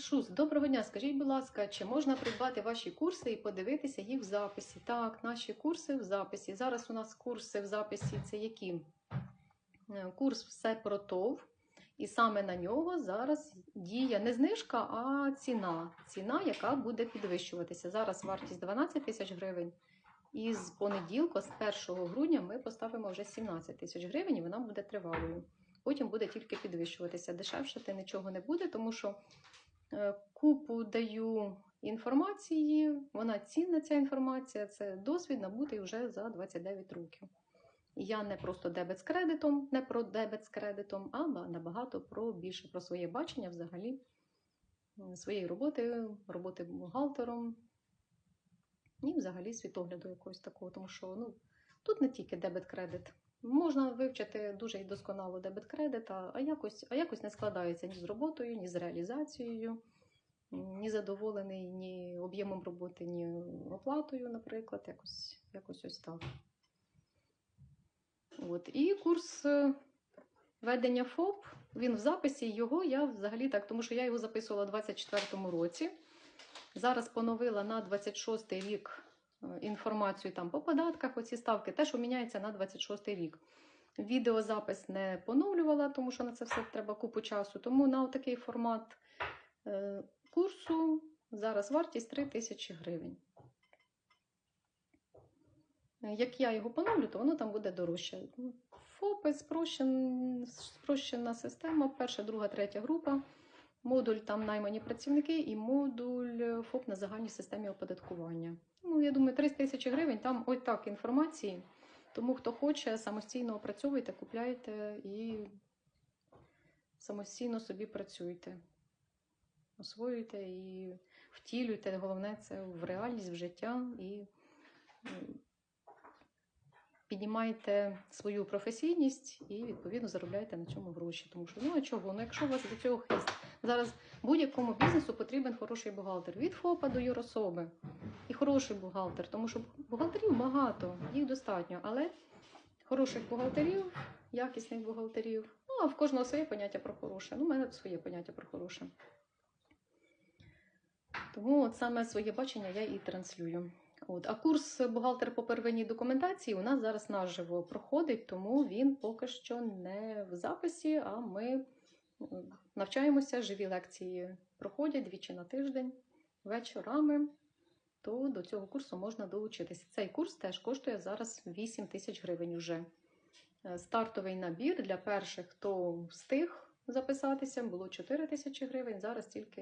Шус, доброго дня. Скажіть, будь ласка, чи можна придбати ваші курси і подивитися їх в записі? Так, наші курси в записі. Зараз у нас курси в записі це які? Е, Курс все про ТОВ. І саме на нього зараз діє не знижка, а ціна. Ціна, яка буде підвищуватися. Зараз вартість 12 тисяч гривень. І з понеділка, з 1 грудня, ми поставимо вже 17 тисяч гривень, і вона буде тривалою. Потім буде тільки підвищуватися. Дешевше нічого не буде, тому що купу даю інформації, вона цінна ця інформація, це досвід набутий вже за 29 років. Я не просто дебет з кредитом, не про дебет з кредитом, а набагато про більше про своє бачення взагалі своєї роботи, роботи бухгалтером і взагалі світогляду якогось такого. Тому що ну, тут не тільки дебет-кредит. Можна вивчити дуже і досконало дебет-кредит, а а якось, а якось не складається ні з роботою, ні з реалізацією, ні задоволений ні об'ємом роботи, ні оплатою, наприклад, якось, якось ось так. От. І курс е, ведення ФОП, він в записі його я взагалі так, тому що я його записувала у 24-му році. Зараз поновила на 26 рік інформацію там по податках, оці ставки, те, що міняється на 26 рік. Відеозапис не поновлювала, тому що на це все треба купу часу. Тому на такий формат е, курсу зараз вартість 3 тисячі гривень. Як я його поновлю, то воно там буде дорожче. ФОПи спрощен, спрощена система, перша, друга, третя група. Модуль там наймані працівники і модуль е, ФОП на загальній системі оподаткування. Ну, я думаю, 300 тисяч гривень там ось так інформації. Тому хто хоче, самостійно опрацьовуйте, купляйте і самостійно собі працюйте. Освоюйте і втілюйте. Головне це в реальність, в життя і піднімайте свою професійність і відповідно заробляйте на цьому гроші. Тому що ну а чого? Ну якщо у вас до цього хист, зараз будь-якому бізнесу потрібен хороший бухгалтер від ФОПа до юрособи. І хороший бухгалтер, тому що бухгалтерів багато, їх достатньо, але хороших бухгалтерів, якісних бухгалтерів. Ну, а в кожного своє поняття про хороше. Ну, у мене своє поняття про хороше. Тому от саме своє бачення я і транслюю. От. А курс бухгалтер по первинній документації у нас зараз наживо проходить, тому він поки що не в записі, а ми навчаємося, живі лекції проходять двічі на тиждень вечорами. То до цього курсу можна долучитися. Цей курс теж коштує зараз 8 тисяч гривень уже. Е, Стартовий набір для перших, хто встиг записатися, було 4 тисячі гривень, зараз тільки